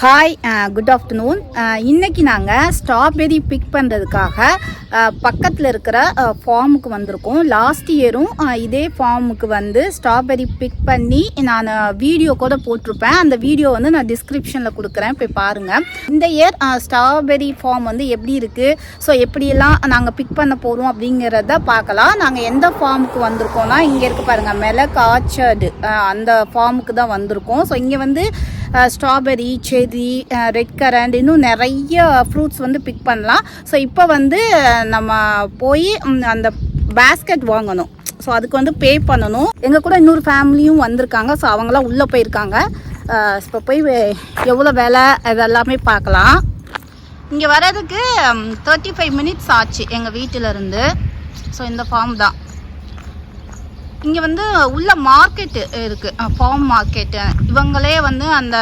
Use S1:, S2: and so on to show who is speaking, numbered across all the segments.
S1: Hi good afternoon இன்னைக்கு நாங்கள் strawberry big பண்ணுறதுக்காக uh, பக்கத்தில் இருக்கிற uh, ஃபார்முக்கு வந்திருக்கோம். லாஸ்ட் இயரும் uh, இதே ஃபார்முக்கு வந்து ஸ்ட்ராபெரி பிக் பண்ணி நான் வீடியோ கூட போட்டிருப்பேன். அந்த வீடியோ வந்து நான் டிஸ்கிரிப்ஷனில் கொடுக்குறேன். போய் பாருங்கள் இந்த இயர் ஸ்ட்ராபெரி ஃபார்ம் வந்து எப்படி இருக்குது ஸோ எப்படியெல்லாம் நாங்கள் பிக் பண்ண போகிறோம் அப்படிங்கிறத பார்க்கலாம். நாங்கள் எந்த ஃபார்முக்கு வந்திருக்கோம்னா இங்கே இருக்கு பாருங்கள் மெலக் ஆர்ச்சர்டு அந்த ஃபார்முக்கு தான் வந்திருக்கோம். ஸோ இங்கே வந்து ஸ்ட்ராபெரி செரி ரெட் கரண்ட் இன்னும் நிறைய ஃப்ரூட்ஸ் வந்து பிக் பண்ணலாம். ஸோ இப்போ வந்து நம்ம போய் அந்த பேஸ்கெட் வாங்கணும். ஸோ அதுக்கு வந்து பே பண்ணணும். எங்கள் கூட இன்னொரு ஃபேமிலியும் வந்திருக்காங்க. ஸோ அவங்களாம் உள்ளே போயிருக்காங்க. இப்போ போய் எவ்வளோ விலை அதெல்லாமே பார்க்கலாம். இங்கே வர்றதுக்கு தேர்ட்டி ஃபைவ் மினிட்ஸ் ஆச்சு எங்கள் வீட்டிலருந்து. ஸோ இந்த ஃபார்ம் தான். இங்கே வந்து உள்ள மார்க்கெட்டு இருக்குது ஃபார்ம் மார்க்கெட்டு இவங்களே வந்து அந்த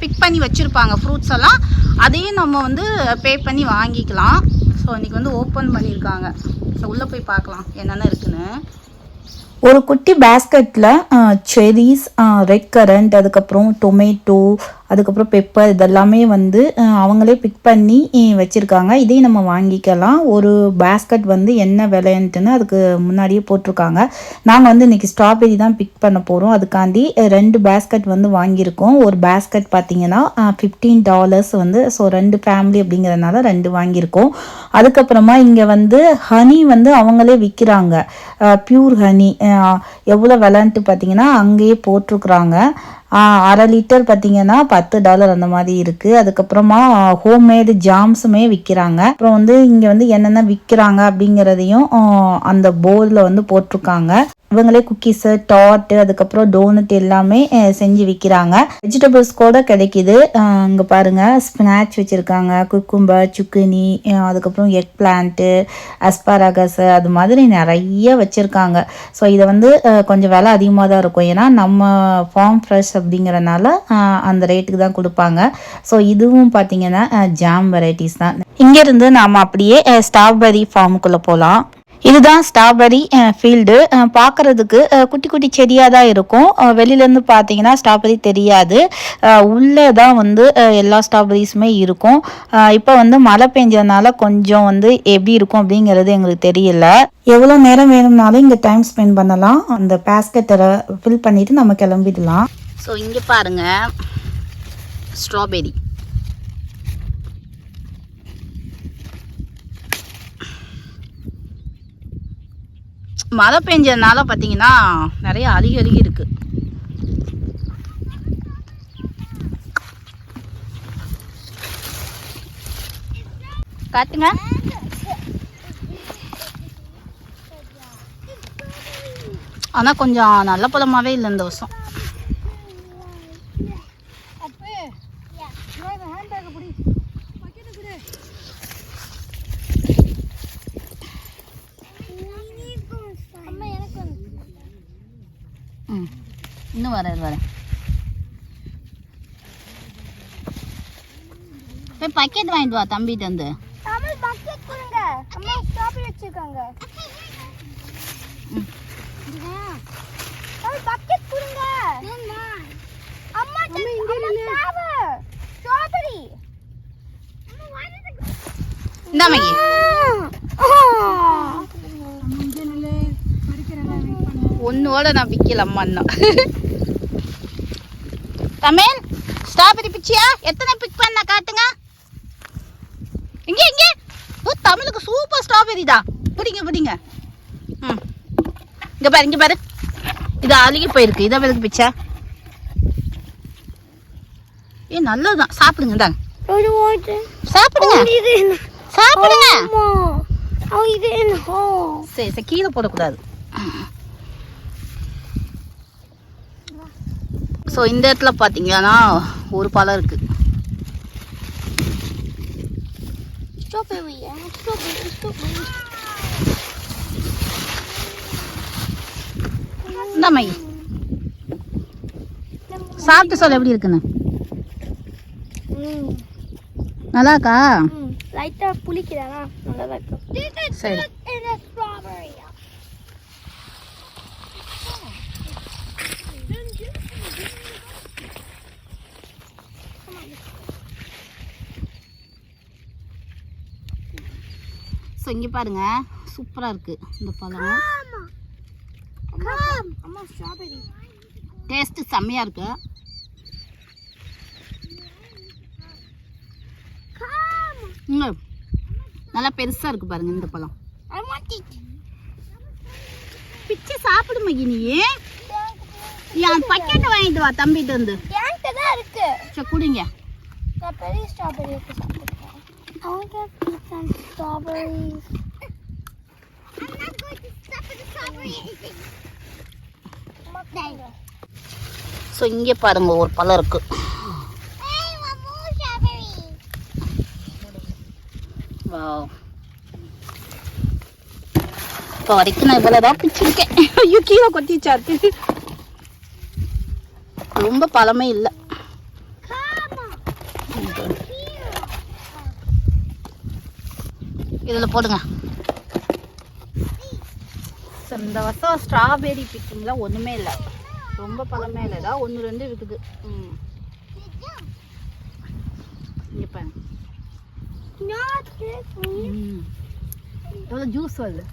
S1: பிக் பண்ணி வச்சுருப்பாங்க ஃப்ரூட்ஸ் எல்லாம். அதையும் நம்ம வந்து பே பண்ணி வாங்கிக்கலாம். ஸோ இன்றைக்கி வந்து ஓப்பன் பண்ணியிருக்காங்க. ஸோ உள்ளே போய் பார்க்கலாம் என்னென்ன இருக்குன்னு.
S2: ஒரு குட்டி பேஸ்கெட்டில் செரிஸ் ரெட் கரண்ட் அதுக்கப்புறம் டொமேட்டோ அதுக்கப்புறம் பெப்பர் இதெல்லாமே வந்து அவங்களே பிக் பண்ணி வச்சுருக்காங்க. இதையும் நம்ம வாங்கிக்கலாம். ஒரு பேஸ்கட் வந்து என்ன விலைன்ட்டுன்னு அதுக்கு முன்னாடியே போட்டிருக்காங்க. நாங்கள் வந்து இன்றைக்கி ஸ்ட்ராபெரி தான் பிக் பண்ண போகிறோம் அதுக்காண்டி ரெண்டு பேஸ்கட் வந்து வாங்கியிருக்கோம். ஒரு பேஸ்கெட் பார்த்திங்கன்னா ஃபிஃப்டீன் டாலர்ஸ் வந்து ஸோ ரெண்டு ஃபேமிலி அப்படிங்கிறதுனால ரெண்டு வாங்கியிருக்கோம். அதுக்கப்புறமா இங்கே வந்து ஹனி வந்து அவங்களே விற்கிறாங்க ப்யூர் ஹனி எவ்வளோ விலைன்ட்டு பார்த்தீங்கன்னா அங்கேயே போட்டிருக்குறாங்க. அரை லிட்டர் பார்த்தீங்கன்னா பத்து டாலர் அந்த மாதிரி இருக்குது அதுக்கப்புறமா ஹோம்மேடு ஜாம்ஸுமே விற்கிறாங்க அப்புறம் வந்து இங்கே வந்து என்னென்ன விற்கிறாங்க அப்படிங்கிறதையும் அந்த போர்டில் வந்து போட்டிருக்காங்க. இவங்களே குக்கீஸு டாட்டு அதுக்கப்புறம் டோனட் எல்லாமே செஞ்சு விற்கிறாங்க வெஜிடபிள்ஸ் கூட கிடைக்குது. இங்கே பாருங்கள் ஸ்பினாச் வச்சுருக்காங்க. குக்கும்பர் சுக்குனி அதுக்கப்புறம் எக் பிளான்ட்டு அஸ்பாரகஸ் அது மாதிரி நிறைய வச்சுருக்காங்க. ஸோ இதை வந்து கொஞ்சம் விலை அதிகமாக தான் இருக்கும். ஏன்னா நம்ம ஃபார்ம் ஃப்ரெஷ் அப்படிங்கிறனால அந்த ரேட்டுக்கு தான் கொடுப்பாங்க. ஸோ இதுவும் பார்த்தீங்கன்னா ஜாம் வெரைட்டிஸ் தான். இங்கேருந்து நாம் அப்படியே ஸ்ட்ராபெரி ஃபார்முக்குள்ளே போகலாம் இதுதான் ஸ்ட்ராபெரி ஃபீல்டு. பார்க்குறதுக்கு குட்டி குட்டி செடியாக தான் இருக்கும். வெளியிலேருந்து பார்த்தீங்கன்னா ஸ்ட்ராபெரி தெரியாது. உள்ளே தான் வந்து எல்லா ஸ்ட்ராபெரிஸுமே இருக்கும். இப்போ வந்து மழை பெஞ்சதுனால கொஞ்சம் வந்து எப்படி இருக்கும் அப்படிங்கிறது எங்களுக்கு தெரியல. எவ்வளோ நேரம் வேணும்னாலும் இங்கே டைம் ஸ்பெண்ட் பண்ணலாம். அந்த பேஸ்கெட்டை ஃபில் பண்ணிவிட்டு நம்ம கிளம்பிடலாம்.
S1: ஸோ இங்கே பாருங்கள் ஸ்ட்ராபெரி மழை பெஞ்சதுனால பார்த்தீங்கன்னா நிறைய அழுகி அழுகி இருக்கு. காட்டுங்க. ஆனால் கொஞ்சம் நல்ல பழமாவே இல்லை இந்த வருஷம் ம் இன்னும் வரேன் வரேன் போய் பக்கெட் வாங்கிட்டு வா தம்பிட்டு வந்து
S3: தமிழ் பக்கெட் கொடுங்க. அம்மா ஸ்ட்ராபெரி வச்சிருக்காங்க. தமிழ் பக்கெட் கொடுங்க. அம்மா அம்மா இங்க நில்லு ஸ்ட்ராபெரி
S1: இந்த மகி. ஒன்னோட நான் விற்கல அம்மா தமிழ் ஸ்ட்ராபெரி பிச்சியா? எத்தனை பிக் பண்ண காட்டுங்க. இங்க இங்க. ஓ தமிழுக்கு சூப்பர் ஸ்ட்ராபெரி தான் பிடிங்க பிடிங்க. ம். இங்க பாரு இங்க பாரு. இது அழுகி போயிருக்கு. இதை எதுக்கு பிச்சா. ஏ நல்லதுதான். சாப்பிடுங்க
S3: வாட்டர்
S1: சாப்பிடுங்க. சாப்பிடுங்க. சரி சரி கீழே போடக்கூடாது. ஸோ இந்த இடத்துல பார்த்தீங்கன்னா ஒரு பழம் இருக்கு
S3: ஸ்ட்ராபெரி ஸ்ட்ராபெரி ஸ்ட்ராபெரி
S1: இந்த மை சாப்பிட்டு சொல்ல எப்படி இருக்குன்னு. நல்லா இருக்கா.
S3: லைட்டா புளிக்குதானா நல்லா இருக்கும்
S1: சரி
S3: இது ஸ்ட்ராபெரி
S1: ஸோ இங்கே பாருங்க. சூப்பராக இருக்குது இந்த பழம். டேஸ்ட்டு செம்மையாக இருக்கு. ம் நல்லா பெருசாக இருக்குது பாருங்க இந்த பழம். பிச்சு சாப்பிடு மகி நீ. என் பக்கெட்டை வாங்கிட்டு வா தம்பிட்டு வந்து சரி குடிங்க.
S3: பெரிய strawberry I want to eat some strawberries. I'm not going to stop at the strawberry anything.
S1: So இங்கே பாருங்க ஒரு பழம் இருக்கு இப்போ வரைக்கும் நான் இவ்வளோ தான் பிச்சிருக்கேன் ஐயோ கீழே கொத்திச்சாத்து ரொம்ப பழமே இல்லை இதில் போடுங்க. So, இந்த வருஷம் ஸ்ட்ராபெரி பிக்கிங்லாம் ஒன்றுமே இல்லை. ரொம்ப பழமே இல்லை. ஏதாவது ஒன்று ரெண்டு இருக்குது. ம். இங்கே பாருங்க. எவ்வளோ ஜூஸ் வருது?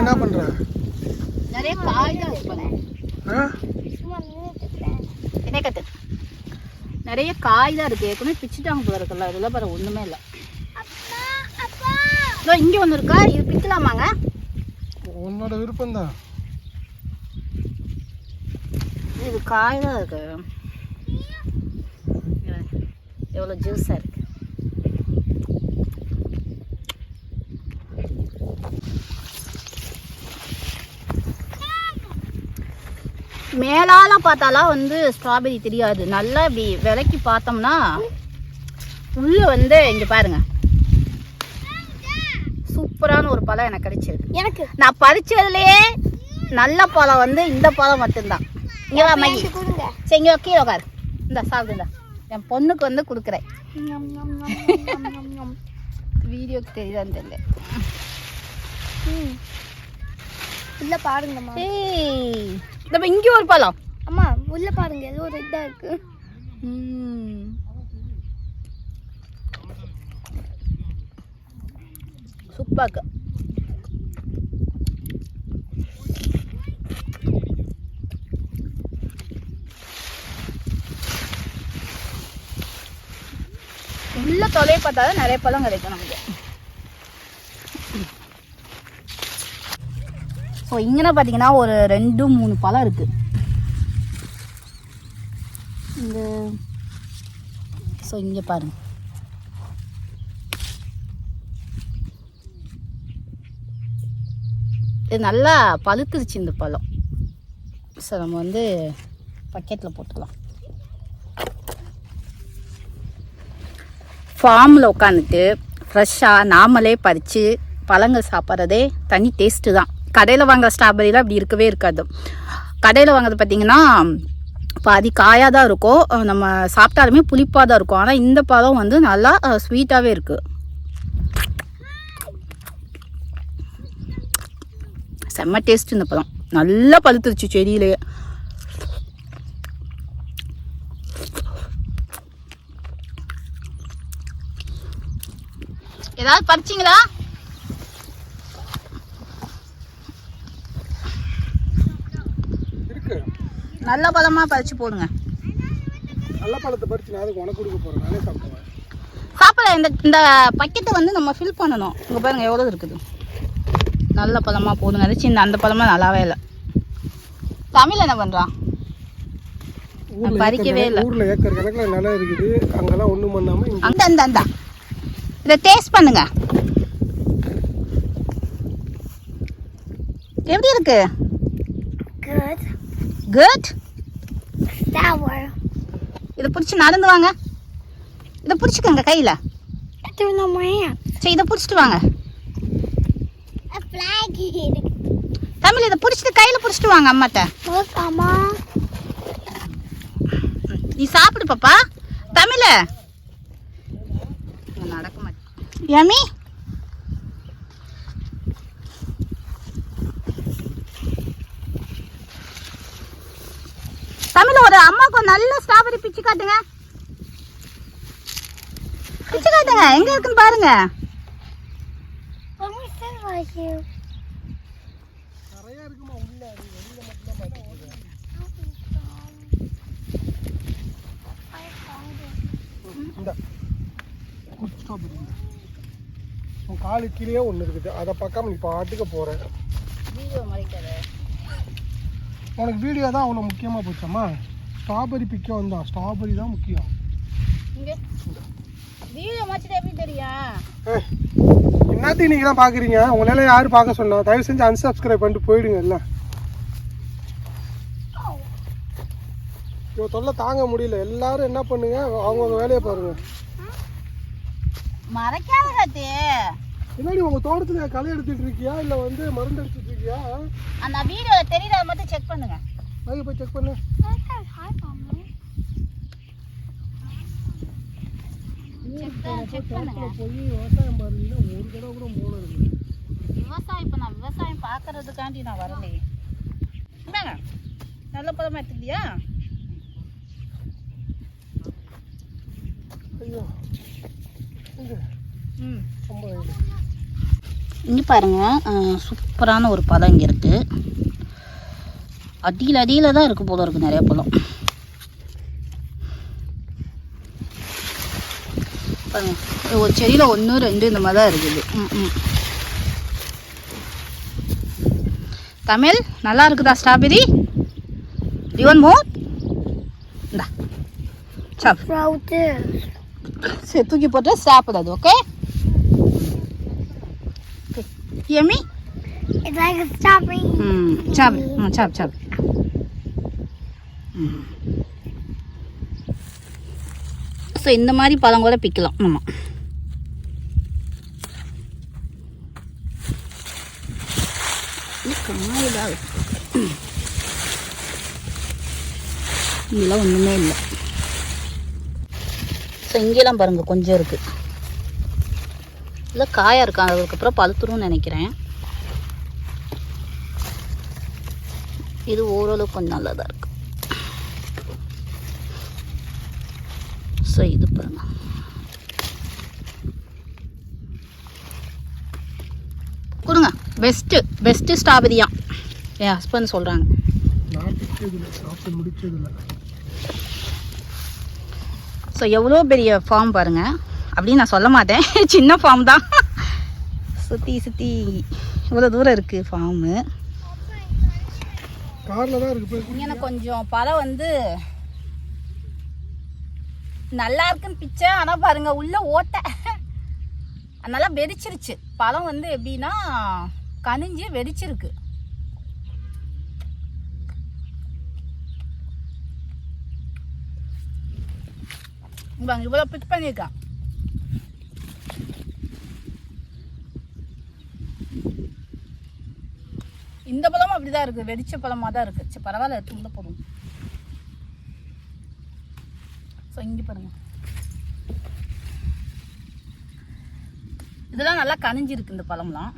S4: என்ன பண்ற?
S1: நிறைய காய் தான் என்ன கட்டு நிறைய காய் தான் இருக்கு. ஏற்கனவே பிச்சுட்டாங்க போல இருக்குல்ல இதெல்லாம் பாரு ஒன்றுமே இல்லை. இதோ இங்கே ஒன்று இருக்கா? இது பிக்கலாமாங்க?
S4: உன்னோட விருப்பம் தான்
S1: இது காய் தான் இருக்கு. எவ்வளோ ஜூஸாக இருக்கு. மேலால பார்த்தாலாம் வந்து ஸ்ட்ராபெரி தெரியாது. நல்லா இப்படி விலைக்கு பார்த்தோம்னா உள்ள வந்து இங்க பாருங்க. சூப்பரான ஒரு பழம் எனக்கு கிடைச்சிருக்கு.
S3: எனக்கு.
S1: நான் பறிச்சதுலயே நல்ல பழம் வந்து இந்த பழம் மட்டும்தான். இங்க வா மகி
S3: எனக்கு கொடுங்க.
S1: சரி இங்க வா, கீழே உட்காரு இந்த சாப்பிடுங்க என் பொண்ணுக்கு வந்து கொடுக்குறேன். வீடியோக்கு தெரியுதான்னு தெரியல.
S3: உள்ள பாருங்கம்மா.
S1: ஏய். நம்ம இங்கே ஒரு பழம்.
S3: அம்மா உள்ள பாருங்க ஏதோ ரெட்டா இருக்கு.
S1: சூப்பாக்கு உள்ள தொலையை பார்த்தா நிறைய பழம் கிடைக்கும் நமக்கு. ஸோ இங்கே பார்த்தீங்கன்னா ஒரு ரெண்டு மூணு பழம் இருக்கு. இந்த ஸோ இங்கே பாருங்க. இது நல்லா பழுத்துருச்சு இந்த பழம். ஸோ நம்ம வந்து பக்கெட்டில் போட்டுக்கலாம் ஃபார்மில் உட்காந்துட்டு ஃப்ரெஷ்ஷாக நாமளே பறித்து பழங்கள் சாப்பிட்றதே தனி டேஸ்ட்டு தான். கடையில் வாங்குற ஸ்ட்ராபெரிலாம் அப்படி இருக்கவே இருக்காது. கடையில் வாங்குறது பார்த்தீங்கன்னா பாதி காயாக தான் இருக்கும். நம்ம சாப்பிட்டாலுமே புளிப்பாக தான் இருக்கும். ஆனால் இந்த பழம் வந்து நல்லா ஸ்வீட்டாகவே இருக்குது செம்ம டேஸ்ட் இந்த பழம் நல்லா பழுத்துருச்சு செடியிலேயே ஏதாவது பறிச்சிங்களா? நல்ல பழமா பறிச்சு போடுங்க.
S4: நல்ல பழத்தை பறிச்சு நான் அதுக்கு உனக்கு கொடுக்க போறேன். நானே சாப்பிடுவேன்.
S1: சாப்பிட இந்த இந்த பக்கெட்டை வந்து நம்ம ஃபில் பண்ணணும். இங்கே பாருங்க எவ்வளோ இருக்குது. நல்ல பழமா போடுங்க. அது சின்ன அந்த பழமா நல்லாவே இல்லை. தமிழ் என்ன பண்ணுறான்
S4: ஊர்ல
S1: பறிக்கவே இல்லை.
S4: ஊர்ல ஏக்கர் கணக்குல நிலம் இருக்குது. அங்கெல்லாம் ஒண்ணும் பண்ணாம இங்க
S1: அந்த அந்த அந்த. இதை டேஸ்ட் பண்ணுங்க. எப்படி இருக்கு. குட். இதை பிடிச்சி நடந்து வாங்க. இதை பிடிச்சிக்கோங்க கையில். சரி இதை பிடிச்சிட்டு வாங்க. தமிழ் இதை பிடிச்சிட்டு கையில் பிடிச்சிட்டு வாங்க அம்மாட்ட. நீ சாப்பிடு பாப்பா. தமிழ. நடக்க மாட்டேன் தமிழ் ஒரு அம்மாவுக்கு நல்ல ஸ்ட்ராபெரி பிச்சு காட்டுங்க. பிச்சு காட்டுங்க. எங்க இருக்குன்னு பாருங்க.
S4: காலு கீழே ஒன்று இருக்குது. அதை பார்க்காம நீ பாட்டுக்கு
S1: மறைக்காத.
S4: உனக்கு வீடியோ தான் அவ்வளோ முக்கியமாக போச்சம்மா? ஸ்ட்ராபெரி பிக்க வந்தான் ஸ்ட்ராபெரி தான் முக்கியம். என்னத்தையும் நீங்கள் தான் பார்க்குறீங்க உங்களால யார் பார்க்க சொன்னா? தயவு செஞ்சு unsubscribe பண்ணிட்டு போயிடுங்க எல்லாம். இவன் தொல்லை தாங்க முடியல. எல்லாரும் என்ன பண்ணுங்க? அவங்கவுங்க வேலையை பாருங்க.
S1: மறைக்காத
S4: பின்னாடி உங்க தோட்டத்துல களை எடுத்துட்டு இருக்கியா? இல்ல வந்து மருந்து அடிச்சிட்டு இருக்கியா?
S1: அந்த வீடியோ தெரியுதா மட்டும் செக் பண்ணுங்க.
S4: அதை போய் செக் பண்ணு. போய் விவசாயம் பாருங்கன்னா ஒரு தடவை கூட போனது
S1: விவசாயம் இப்போ நான் விவசாயம் பார்க்கறதுக்காண்டி நான் வரலையே. இந்தாங்க நல்ல பழமா எடுத்துக்கிட்டியா?
S4: ஐயோ. இங்க
S1: ம்
S4: ரொம்ப இது.
S1: இங்கே பாருங்க அஹ், சூப்பரான ஒரு பழம் இங்கே இருக்குது அடியில் அடியில் தான் இருக்குது போல இருக்குது நிறைய பழம். பாருங்க இது ஒரு செடியில் ஒன்று ரெண்டு இந்த மாதிரி தான் இருக்குது. ம் ம். தமிழ் நல்லா இருக்குதா ஸ்ட்ராபெரி? யுவன் மோர் இந்தா சாப்
S3: Throw this.
S1: சரி தூக்கி போட்டு சாப்பிடு அது ஓகே எம்மி
S3: It's like a strawberry.
S1: ம் சாப்பிடு ம் சாப்பிடு சாப்பிடு ஸோ இந்த மாதிரி பழம் கூட பிக்கலாம். ஆமாம் இதெல்லாம் ஒன்றுமே இல்லை. ஸோ இங்கெல்லாம் பாருங்க கொஞ்சம் இருக்கு. இல்லை காயா இருக்கா? அதுக்கப்புறம் பழுத்துரும்னு நினைக்கிறேன். இது ஓரளவுக்கு கொஞ்சம் நல்லதாக இருக்கு. ஸோ இது பாருங்க. கொடுங்க. பெஸ்ட்டு பெஸ்ட்டு ஸ்ட்ராபெரியா என் ஹஸ்பண்ட் சொல்கிறாங்க ஸோ எவ்வளோ பெரிய ஃபார்ம் பாருங்க. அப்படின்னு நான் சொல்ல மாட்டேன். சின்ன ஃபார்ம் தான். சுற்றி சுற்றி இவ்வளோ தூரம் இருக்குது ஃபார்மு
S4: காரில் தான் இருக்கு போய்
S1: இங்கே கொஞ்சம் பழம் வந்து நல்லா இருக்குன்னு பிச்சை. ஆனால் பாருங்க உள்ள ஓட்டை. அதனால வெடிச்சிருச்சு. பழம் வந்து எப்படின்னா கனிஞ்சு வெடிச்சிருக்கு. இவ்வளோ பிக் பண்ணியிருக்கான். இந்த பழமும் அப்படிதான் இருக்கு. வெடிச்ச பழமா தான் இருக்கு. சரி பரவாயில்ல எடுத்து உள்ள போடுவோம் ஸோ இங்கே பாருங்க. இதெல்லாம் நல்லா கனிஞ்சிருக்கு இந்த பழம்லாம்.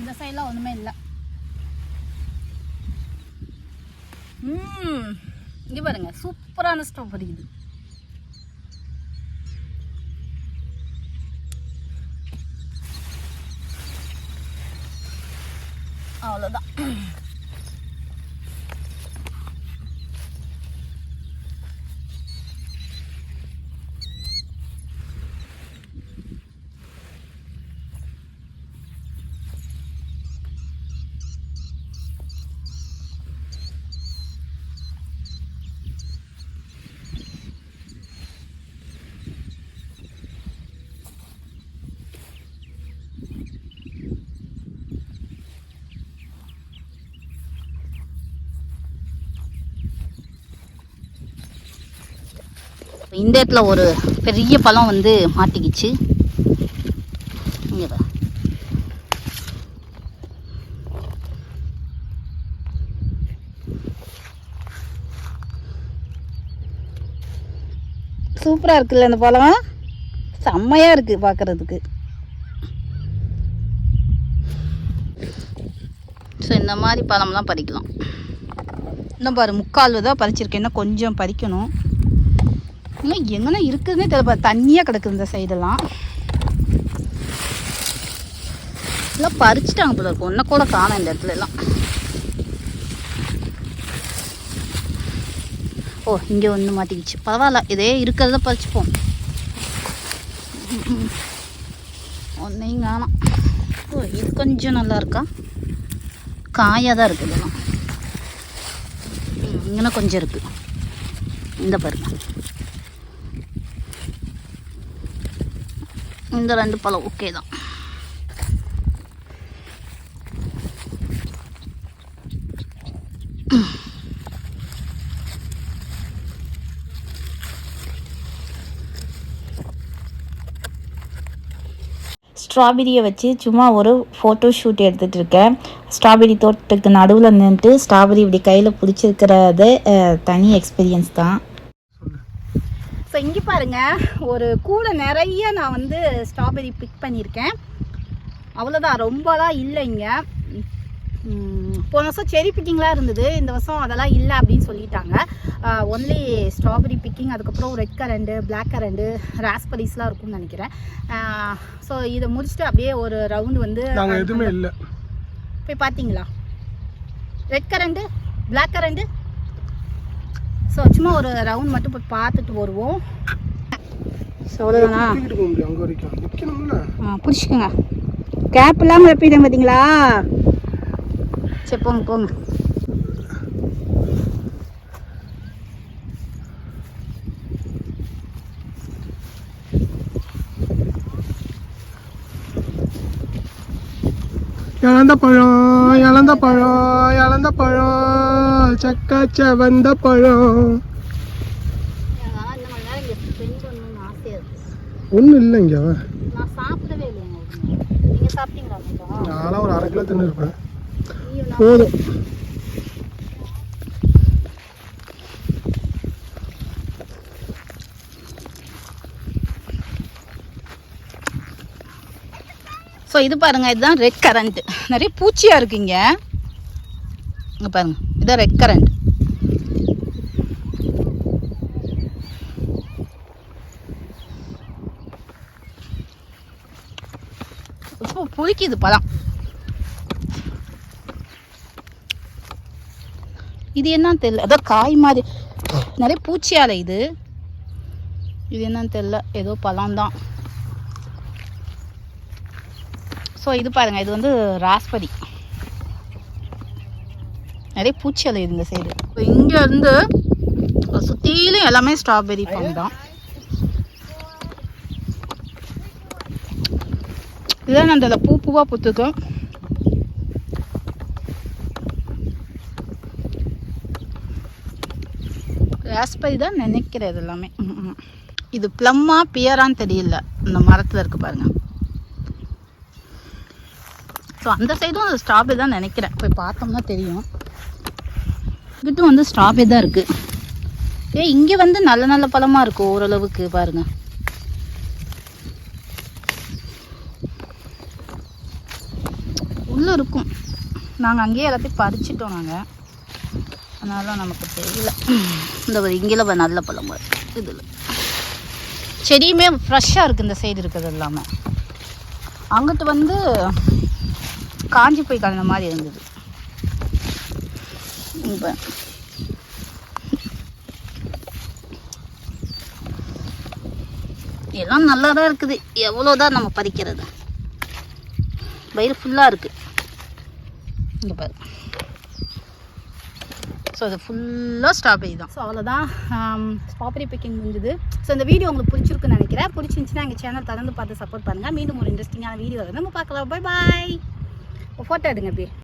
S1: இந்த சைட்லாம் ஒன்றுமே இல்லை. ம் இங்கே பாருங்க சூப்பரான ஸ்டவ் இது அவ்வளோதான் இந்த இடத்துல ஒரு பெரிய பழம் வந்து மாட்டிக்கிச்சு. இங்க பாரு. சூப்பரா இருக்குல்ல இந்த பழம்? செம்மையா இருக்கு பார்க்கறதுக்கு ஸோ இந்த மாதிரி பழம்லாம் பறிக்கலாம். இன்னும் பாரு முக்கால் தான் பறிச்சிருக்கேன். இன்னும் கொஞ்சம் பறிக்கணும். இன்னும் எங்கன்னா இருக்குதுன்னே தெரியல. தண்ணியாக கிடக்குது இந்த சைடெல்லாம் எல்லாம் பறிச்சிட்டாங்க போல இருக்கும் ஒன்றை கூட காணும் இந்த இடத்துல எல்லாம். ஓ இங்கே ஒன்று மாட்டிக்கிச்சு. பரவாயில்ல. இதே இருக்கிறத பறிச்சுப்போம். ஒன்றையும் காணோம். ஓ இது கொஞ்சம் நல்லா இருக்கா? காயாக தான் இருக்குது இதெல்லாம். ம், கொஞ்சம் இருக்குது இந்த பாருங்க. இந்த ரெண்டு பழம் ஓகே தான்.
S2: ஸ்ட்ராபெரியை வச்சு சும்மா ஒரு ஃபோட்டோ ஷூட் எடுத்துகிட்டு இருக்கேன். ஸ்ட்ராபெரி தோட்டத்துக்கு நடுவில் நின்றுட்டு ஸ்ட்ராபெரி இப்படி கையில் பிடிச்சிருக்கிறது தனி எக்ஸ்பீரியன்ஸ் தான்.
S1: ஸோ இங்கே பாருங்க ஒரு கூடை நிறைய நான் வந்து ஸ்ட்ராபெரி பிக் பண்ணியிருக்கேன். அவ்வளோதான் ரொம்பலாம் இல்லை இங்கே. போன வருஷம் செரி பிக்கிங்லாம் இருந்தது. இந்த வருஷம் அதெல்லாம் இல்லை அப்படின்னு சொல்லிட்டாங்க. ஒன்லி ஸ்ட்ராபெரி பிக்கிங் அதுக்கப்புறம் ரெட் கரண்டு பிளாக் கரண்டு ராஸ்பெரிஸ்லாம் இருக்கும்னு நினைக்கிறேன். ஸோ இதை முடிச்சுட்டு அப்படியே ஒரு ரவுண்டு வந்து
S4: எதுவுமே இல்லை.
S1: போய் பார்த்தீங்களா? Red currant black currant so சும்மா ஒரு ரவுண்ட் மட்டும் போய் பார்த்துட்டு வருவோம். ஸோ அவ்வளோதானா ஆ பிடிச்சிக்கோங்க. கேப் இல்லாமல் வைப்பீங்க பார்த்தீங்களா சரி போங்க போங்க.
S4: இழந்த பழம் இழந்த பழம் இழந்த பழம் சக்கா செவந்த பழம். ஒன்றும்
S1: இல்லைங்க.
S4: நான்லாம் ஒரு அரை கிலோ தின்னு இருப்பேன் போதும்.
S1: ஸோ இது பாருங்க இதுதான் ரெட் கரண்ட் நிறைய பூச்சியாக இருக்குங்க. இங்கே பாருங்க இதுதான் ரெட் கரண்ட் இப்போ புளிக்குது பழம். இது என்னன்னு தெரியல. அதான் காய் மாதிரி. நிறைய பூச்சியால இது. இது என்னன்னு தெரியல. ஏதோ பழம் தான் ஸோ இது பாருங்கள் இது வந்து ராஸ்பதி. நிறைய பூச்சி அலையுது இந்த சைடு இப்போ இங்கேருந்து சுற்றிலும் எல்லாமே ஸ்ட்ராபெரி ஃபார்ம் தான். இதுதான் அந்த பூ பூவாக பூத்துக்கும் ராஸ்பதி தான் நினைக்கிறேன் இது எல்லாமே. இது ப்ளம்மா பியரான்னு தெரியல. இந்த மரத்தில் இருக்குது பாருங்கள் ஸோ அந்த சைடும் அந்த ஸ்ட்ராபெரி தான் நினைக்கிறேன். போய் பார்த்தோம்னா தெரியும். இங்கிட்டும் வந்து ஸ்ட்ராபெரி தான் இருக்குது ஏ இங்கே வந்து நல்ல நல்ல பழமாக இருக்கும் ஓரளவுக்கு பாருங்க. உள்ளே இருக்கும். நாங்கள் அங்கேயே எல்லாத்தையும் பறிச்சிட்டோம் நாங்கள் அதனால நமக்கு தெரியல. இந்த ஒரு இங்கே நல்ல பழம் இதில். செடியுமே ஃப்ரெஷ்ஷாக இருக்குது இந்த சைடு இருக்கிறது எல்லாமே. அங்கிட்டு வந்து காஞ்சி போய் கலந்த மாதிரி இருந்தது. இப்போ எல்லாம் நல்லா தான் இருக்குது. எவ்வளோதான் நம்ம பறிக்கிறது. வயிறு ஃபுல்லாக இருக்குது இங்கே பாரு. ஸோ அது ஃபுல்லாக ஸ்ட்ராபெரி தான். ஸோ அவ்வளோதான் ஸ்ட்ராபெரி பிக்கிங் முடிஞ்சுது. ஸோ இந்த வீடியோ உங்களுக்கு பிடிச்சிருக்குன்னு நினைக்கிறேன். பிடிச்சிருந்துச்சுன்னா எங்கள் சேனல் தொடர்ந்து பார்த்து சப்போர்ட் பண்ணுங்கள் மீண்டும் ஒரு இன்ட்ரெஸ்டிங்கான வீடியோ நம்ம பார்க்கலாம். பாய் பாய் ஃபோட்டோ எடுங்க அப்படியே